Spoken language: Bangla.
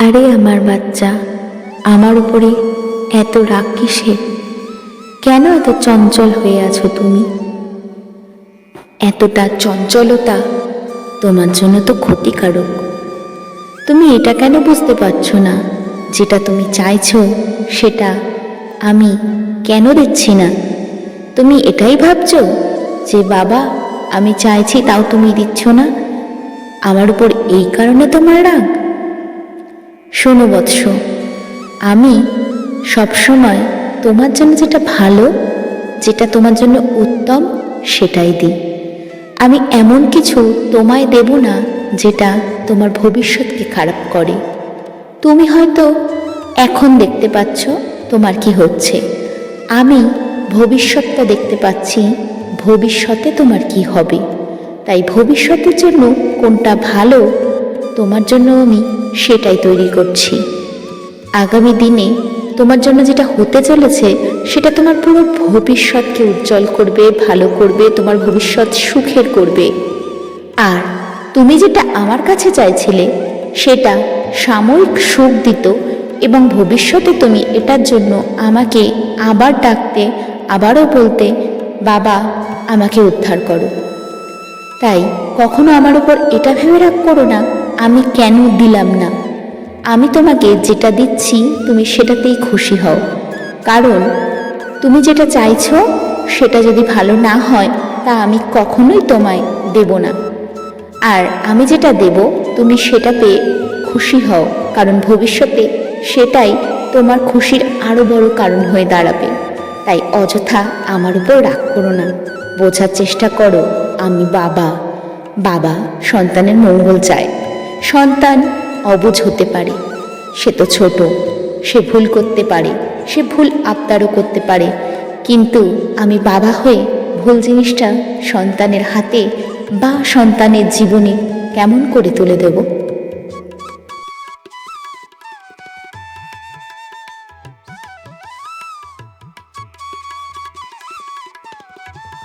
আরে আমার বাচ্চা, আমার উপরে এত রাগ কিসের? কেন এত চঞ্চল হয়ে আছো তুমি? এতটা চঞ্চলতা তোমার জন্য তো ক্ষতিকারক। তুমি এটা কেন বুঝতে পারছ না? যেটা তুমি চাইছো, সেটা আমি কেন দিচ্ছি না? তুমি এটাই ভাবছ যে, বাবা, আমি চাইছি তাও তুমি দিচ্ছ না? আমার উপর এই কারণে তোমার রাগ? শোনো বৎস, আমি সবসময় তোমার জন্য যেটা ভালো, যেটা তোমার জন্য উত্তম, সেটাই দিই। আমি এমন কিছু তোমায় দেব না যেটা তোমার ভবিষ্যৎকে খারাপ করে। তুমি হয়তো এখন দেখতে পাচ্ছ তোমার কি হচ্ছে। আমি ভবিষ্যৎটা দেখতে পাচ্ছি ভবিষ্যতে তোমার কি হবে। তাই ভবিষ্যতের জন্য কোনটা ভালো, তোমার জন্য আমি সেটাই তৈরি করছি। আগামী দিনে তোমার জন্য যেটা হতে চলেছে, সেটা তোমার পুরো ভবিষ্যৎকে উজ্জ্বল করবে, ভালো করবে, তোমার ভবিষ্যৎ সুখের করবে। আর তুমি যেটা আমার কাছে চাইছিলে, সেটা সাময়িক সুখ দিত এবং ভবিষ্যতে তুমি এটার জন্য আমাকে আবার ডাকতে, আবারও বলতে, বাবা, আমাকে উদ্ধার করো। তাই কখনো আমার উপর এটা ভেবে রাগ করো না। আমি কেন দিলাম না? আমি তোমাকে যেটা দিচ্ছি, তুমি সেটাতেই খুশি হও। কারণ, তুমি যেটা চাইছো, সেটা যদি ভালো না হয়, তা আমি কখনোই তোমায় দেব না। আর আমি যেটা দেব, তুমি সেটা পেয়ে খুশি হও, কারণ ভবিষ্যতে সেটাই তোমার খুশির আরও বড় কারণ হয়ে দাঁড়াবে। তাই অযথা আমার উপর রাগ করো না। বোঝার চেষ্টা করো, আমি বাবা। বাবা সন্তানের মঙ্গল চায়। সন্তান অবুঝ হতে পারে। সে তো ছোট, সে ভুল করতে পারে, সে ভুল আবদারও করতে পারে। কিন্তু আমি বাবা হয়ে ভুল জিনিসটা সন্তানের হাতে বা সন্তানের জীবনে কেমন করে তুলে দেবো?